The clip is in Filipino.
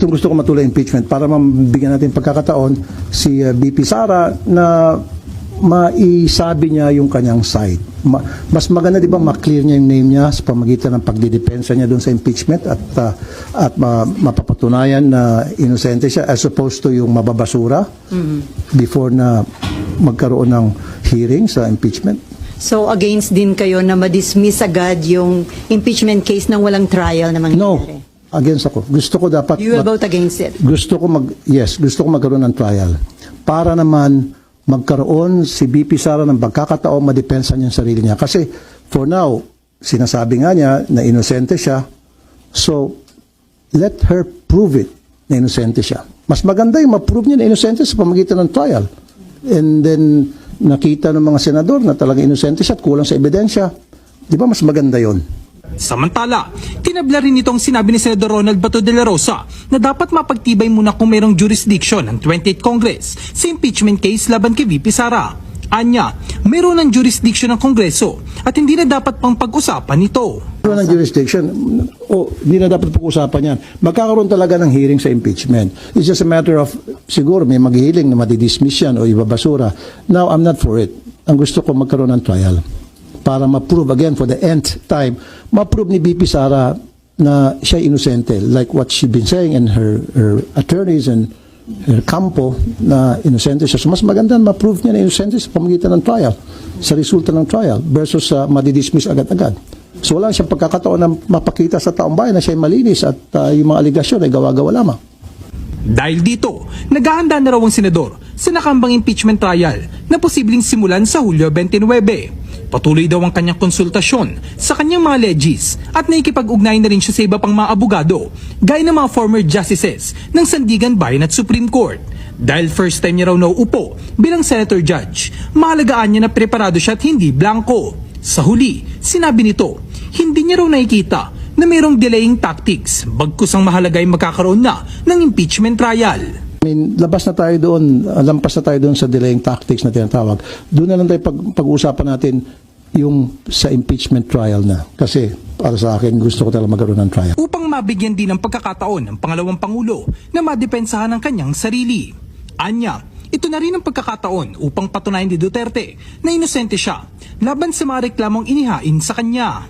gustong gusto ko matuloy impeachment para mabigyan natin pagkakataon si uh, BP Sara na maisabi niya yung kanyang side. Ma- mas maganda 'di ba ma-clear niya yung name niya sa pamagitan ng pagdidepensa niya doon sa impeachment at uh, at ma- mapapatunayan na inosente siya as opposed to yung mababasura before na magkaroon ng hearing sa impeachment. So against din kayo na ma-dismiss agad yung impeachment case nang walang trial na No, mangyayari? Against ako. Gusto ko dapat You will mag- vote against it? gusto ko mag yes, gusto ko magkaroon ng trial. Para naman magkaroon si BP Sara ng pagkakataon madepensa niya sarili niya. Kasi for now sinasabi nga niya na inosente siya. So let her prove it na inosente siya. Mas maganda yung ma-prove niya na inosente sa pamagitan ng trial. And then nakita ng mga senador na talagang inosente siya at kulang sa ebidensya. Di ba mas maganda yon Samantala, tinabla rin itong sinabi ni Senador Ronald Bato de la Rosa na dapat mapagtibay muna kung mayroong jurisdiction ng 28th Congress sa impeachment case laban kay VP Sara. Anya, mayroon ng jurisdiction ng Kongreso at hindi na dapat pang pag-usapan ito. Wala ng jurisdiction. O, hindi na dapat pag-usapan yan. Magkakaroon talaga ng hearing sa impeachment. It's just a matter of, siguro may maghihiling na madidismiss yan o ibabasura. Now, I'm not for it. Ang gusto ko magkaroon ng trial. Para ma-prove again for the nth time, ma-prove ni BP Sara na siya inosente. Like what she been saying and her, her attorneys and her campo na inosente siya. So mas maganda na ma-prove niya na inosente sa pamagitan ng trial, sa resulta ng trial versus sa madidismiss agad-agad. So wala siyang pagkakataon na mapakita sa taong bayan na siya malinis at uh, yung mga aligasyon ay gawa-gawa lamang. Dahil dito, naghahanda na raw ang senador sa nakambang impeachment trial na posibleng simulan sa Hulyo 29. Patuloy daw ang kanyang konsultasyon sa kanyang mga legis at naikipag-ugnay na rin siya sa iba pang mga abogado gaya ng mga former justices ng Sandigan Bayan at Supreme Court. Dahil first time niya raw nauupo bilang senator judge, mahalagaan niya na preparado siya at hindi blanco. Sa huli, sinabi nito, hindi niya raw nakikita na mayroong delaying tactics bagkus ang mahalaga ay magkakaroon na ng impeachment trial. I mean, labas na tayo doon, lampas na tayo doon sa delaying tactics na tinatawag. Doon na lang tayo pag, pag-uusapan natin yung sa impeachment trial na. Kasi para sa akin, gusto ko talaga magkaroon ng trial. upang mabigyan din ng pagkakataon ng pangalawang pangulo na madepensahan ang kanyang sarili. Anya, ito na rin ang pagkakataon upang patunayan ni Duterte na inosente siya laban sa mga reklamong inihain sa kanya.